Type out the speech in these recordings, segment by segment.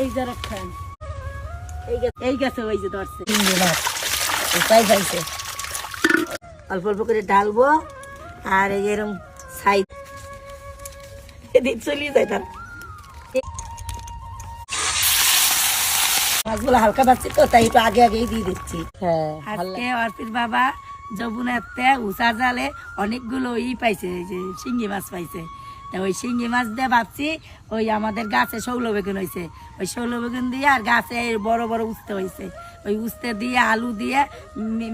এই যারা খান এই গেছে ওই যে ধরছে। মাছ তাই পাইছে। অল্প অল্প করে ঢালবো আর এই সাইড এদিক চলিয়ে যায় তার। মাছগুলো হালকা পাচ্ছি তো তাই একটু আগে আগেই দিয়ে দিচ্ছি। হ্যাঁ আজকে অর্পির বাবা যমুনাতে উষা জালে অনেকগুলো ই পাইছে যে শিঙ্গি মাছ পাইছে। তা ওই শিঙ্গি মাছ দিয়ে ভাবছি, ওই আমাদের গাছে শৌল বেগুন হয়েছে ওই শৌল বেগুন দিয়ে আর গাছে বড় বড় উস্তে হয়েছে ওই উস্তে দিয়ে আলু দিয়ে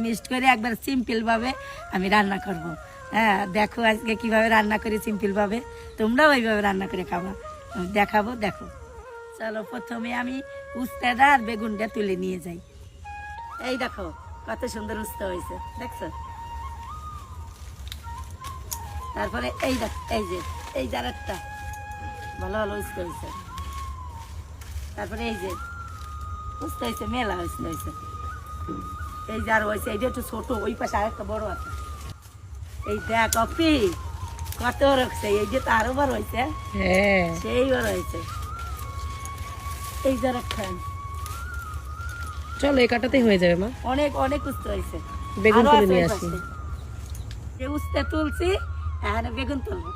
মিক্সড করে একবার সিম্পল ভাবে আমি রান্না করব। হ্যাঁ দেখো আজকে কীভাবে রান্না করি সিম্পল ভাবে। তোমরাও ওইভাবে রান্না করে খাবা দেখাবো, দেখো। চলো প্রথমে আমি উস্তেটা আর বেগুনটা তুলে নিয়ে যাই। এই দেখো, কত সুন্দর উস্তে হয়েছে দেখছ? তারপরে এই দেখ, এই যে এই জারেরটা ভালো ভালো উস্তে হয়েছে তারপরে এই যে উস্তে হয়েছে মেলা উস্তে হয়েছে এই যার হয়েছে এইটা একটু ছোট ওই পাশে আরেকটা বড় আছে। এই দেখ অপি কত রাখছে এই যে তো আরও বড় হয়েছে হ্যাঁ। সেই বড় হয়েছে এই যারা খান চলো এই কাটাতেই হয়ে যাবে মা। অনেক অনেক উস্তে হয়েছে বেগুন তুলে নিয়ে আসি। যে উস্তে তুলছি এখানে বেগুন তুলবো।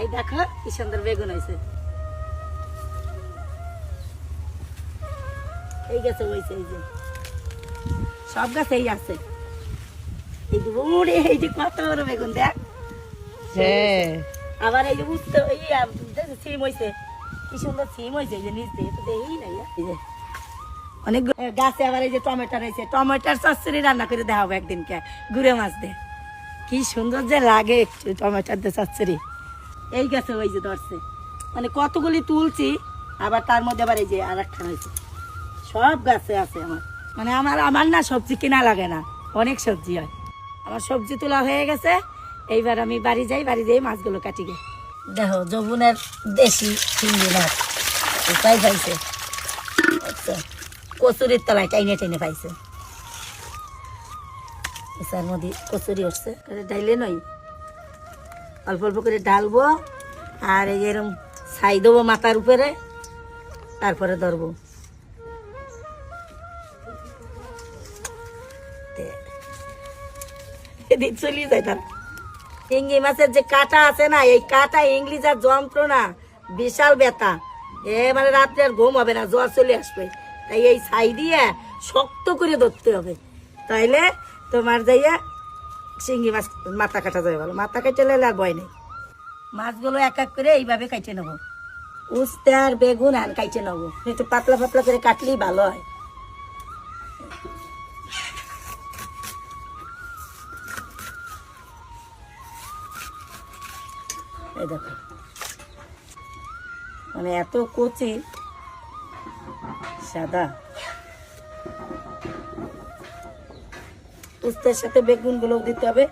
এই দেখো কি সুন্দর বেগুন হয়েছে। এই গাছে হয়েছে এই যে। সব গাছেই আছে। এই যে ওরে এই যে কত বড় বেগুন দেখ। আবার এই যে উঠতে এই সিম হয়েছে কি সুন্দর সিম হয়েছে এই যে নিচ দিয়ে তো দেখি নাই এই যে। অনেক গাছে আবার এই যে টমেটো রয়েছে টমেটোর চচ্চড়ি রান্না করে দেওয়া হবে একদিনকে গুড়ে মাছ দিয়ে। কি সুন্দর যে লাগে একটু টমেটোর দিয়ে চচ্চড়ি। এই গাছে ওই যে ধরছে। মানে কতগুলি তুলছি, আবার তার মধ্যে আবার এই যে আর একটা হয়েছে সব গাছে আছে আমার। মানে আমার আমার না সবজি কেনা লাগে না। অনেক সবজি হয়। আমার সবজি তোলা হয়ে গেছে। এইবার আমি বাড়ি যাই বাড়ি যাই মাছগুলো কাটি গে দেখো, যমুনের দেশি চিংড়ি মাছ। তাই পাইছে? আচ্ছা কচুরির তলায় টাইনে টাইনে পাইছে। কচুরি উঠছে। ডাইলে নই অল্প অল্প করে ডালবো আর এরম ছাই দেবো মাথার উপরে, তারপরে ধরবো। এদিক চলিয়ে যায় তার। ইংলি মাছের যে কাটা আছে না, এই কাটা ইংলিশ আর যন্ত্রণা বিশাল ব্যথা। এ মানে রাত্রে আর ঘুম হবে না, জ্বর চলে আসবে। তাই এই ছাই দিয়ে শক্ত করে ধরতে হবে। তাইলে তোমার যাইয়া শিঙ্গি মাছ, মাথা কাটা যাবে ভালো মাথা কেটে নিলে আর ভয় নেই। মাছগুলো এক এক করে এইভাবে কাটে নেব। উস্তে আর বেগুন আর কাটে নেব। একটু পাতলা পাতলা করে কাটলেই ভালো হয়। দেখো। মানে এত কচি, সাদা। উস্তের সাথে বেগুনগুলো দিতে হবে,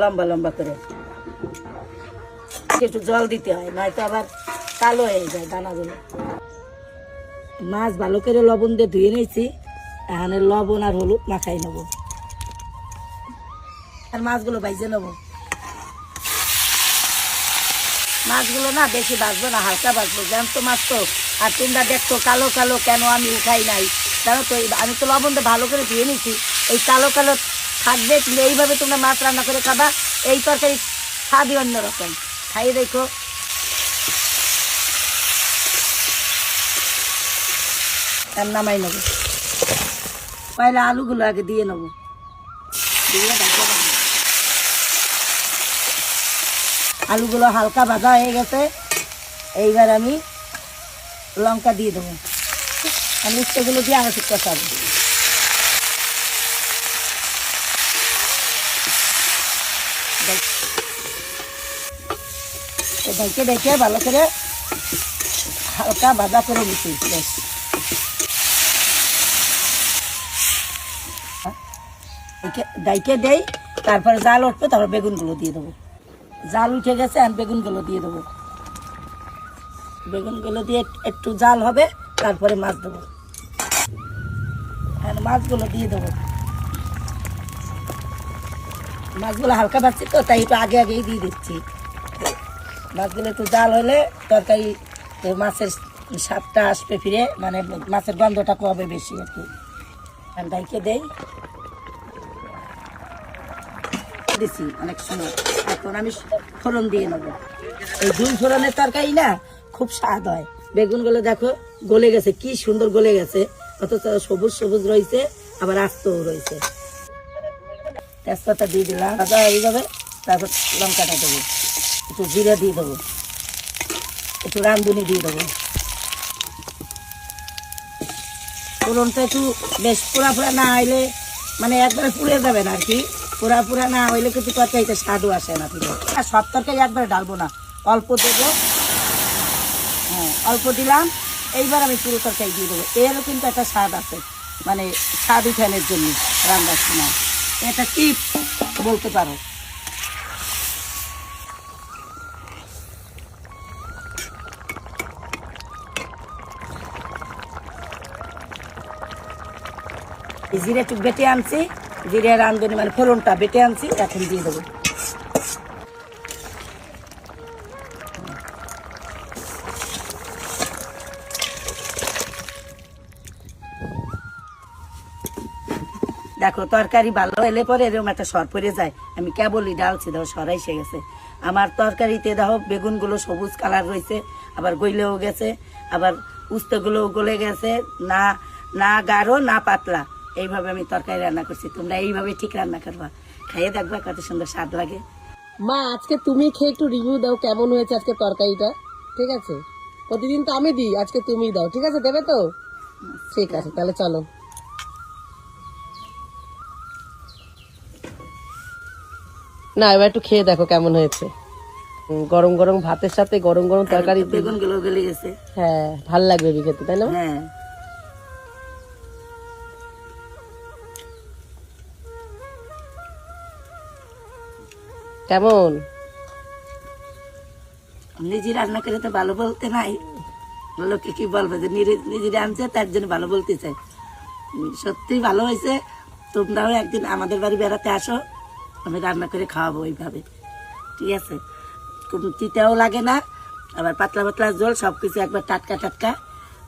লম্বা লম্বা করে। একটু জল দিতে হয়, নয়তো আবার কালো হয়ে যায় দানাগুলো। মাছ ভালো করে লবণ দিয়ে ধুয়ে নিয়েছি, এখানে লবণ আর হলুদ মাখাই নেব। আর মাছগুলো বাইজে নেব। মাছগুলো না বেশি বাঁচবো না, হালকা বাঁচবো তো মাছ তো, আর তোমরা দেখতো কালো কালো কেন আমি উঠাই নাই। জানো তো আমি তো লবণ দিয়ে ভালো করে ধুয়ে নিছি এই কালো কালো থাকবে কিন্তু এইভাবে তোমরা মাছ রান্না করে খাবা। এই তরকারি স্বাদই অন্যরকম। খাইয়ে দেখো। নামাই নেব। পয়লা আলুগুলো আগে দিয়ে নেব। আলুগুলো হালকা ভাজা হয়ে গেছে। এইবার আমি লঙ্কা দিয়ে দেবো। আর মিষ্টিগুলো দিয়ে আমার ঠিক দেখে দেখে ভালো করে হালকা ভাজা করে নিচ্ছি বেশ। দেখে দেই, তারপরে জাল উঠবে, তারপর বেগুনগুলো দিয়ে দেবো। জাল উঠে গেছে আর বেগুনগুলো দিয়ে দেবো। বেগুনগুলো দিয়ে একটু জাল হবে, তারপরে মাছ দেবো। আর মাছগুলো দিয়ে দেবো। মাছগুলো হালকা পাচ্ছি তো, তাই একটু আগে আগেই দিয়ে দিচ্ছি। মাছগুলো একটু জাল হলে তরকারি মাছের স্বাদটা আসবে ফিরে মানে মাছের গন্ধটা কবে বেশি আর কি। ঠান্ডাইকে দেই। দিছি, অনেক সময়। এখন আমি ফোড়ন দিয়ে নেব। এই দুই ফোড়নের তরকারি না খুব স্বাদ হয়। বেগুনগুলো দেখো গলে গেছে, কি সুন্দর গলে গেছে। অথচ সবুজ সবুজ রয়েছে, আবার আস্তও রয়েছে। তেজপাতা দিয়ে দিলাম। যাবে, তারপর লঙ্কাটা দেবো। একটু জিরা দিয়ে দেবো। একটু রান্ধুনি দিয়ে দেবো। ফোড়নটা একটু বেশ পোড়া পুরা না হইলে মানে একবারে পুড়ে যাবে না আর কি। পুরা পুরা না হইলে কিন্তু তরকারিতে স্বাদও আসে না ফিরে আর সব তরকারি একবারে ডালবো না, অল্প দেবো। হ্যাঁ অল্প দিলাম, এইবার আমি পুরো তরকারি দিয়ে দেবো। এরও কিন্তু একটা স্বাদ আছে মানে স্বাদ উঠানোর জন্য রান্নার সময়। এটা কি বলতে পারো? জিরে একটু বেটে আনছি। জিরে রান্ধনি মানে ফোড়নটা বেটে আনছি, এখন দিয়ে দেবো। দেখো, তরকারি ভালো এলে পরে এরকম একটা সর পড়ে যায়। আমি কেবলই ডালছি দেখো সরাই এসে গেছে। আমার তরকারিতে দেখো, বেগুনগুলো সবুজ কালার রয়েছে, আবার গইলেও গেছে, আবার উস্তেগুলো গলে গেছে, না না গাঢ়, না পাতলা। এইভাবে আমি তরকারি রান্না করছি তোমরা এইভাবে ঠিক রান্না করবা। খাইয়ে দেখবা কত সুন্দর স্বাদ লাগে। মা আজকে তুমি খেয়ে একটু রিভিউ দাও কেমন হয়েছে আজকে তরকারিটা ঠিক আছে? প্রতিদিন তো আমি দিই আজকে তুমি দাও ঠিক আছে? দেবে তো? ঠিক আছে তাহলে চলো। না এবার একটু খেয়ে দেখো কেমন হয়েছে। গরম গরম ভাতের সাথে গরম গরম তরকারি বেগুনগুলো গলে গেছে। হ্যাঁ ভালো লাগবে খেতে তাই না? হ্যাঁ। কেমন? নিজে রান্না করে তো ভালো বলতে নাই। লোকে কি বলবে যে নিজে- নিজে রাঁধছে তার জন্য ভালো বলতে চাই সত্যি ভালো হয়েছে। তোমরাও একদিন আমাদের বাড়ি বেড়াতে আসো আমি রান্না করে খাওয়াবো ওইভাবে। ঠিক আছে? তিতাও লাগে না আবার পাতলা পাতলা জল সব কিছু একবার টাটকা টাটকা।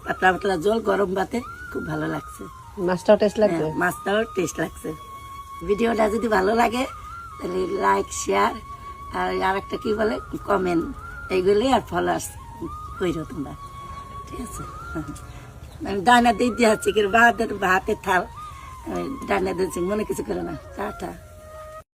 পাতলা পাতলা জল গরম ভাতে খুব ভালো লাগছে। মাছটাও টেস্ট লাগবে? হ্যাঁ, মাছটাও টেস্ট লাগছে। ভিডিওটা যদি ভালো লাগে তাহলে লাইক শেয়ার আর আরেকটা কি বলে? কমেন্ট এইগুলি আর ফলোয়ার্স কইরো তোমরা। ঠিক আছে? আমি ডানা দিয়ে দিয়ে হচ্ছে কি ভাতের ভাতের থাল ডানা দিয়েছি, মনে কিছু করে না। টাটা।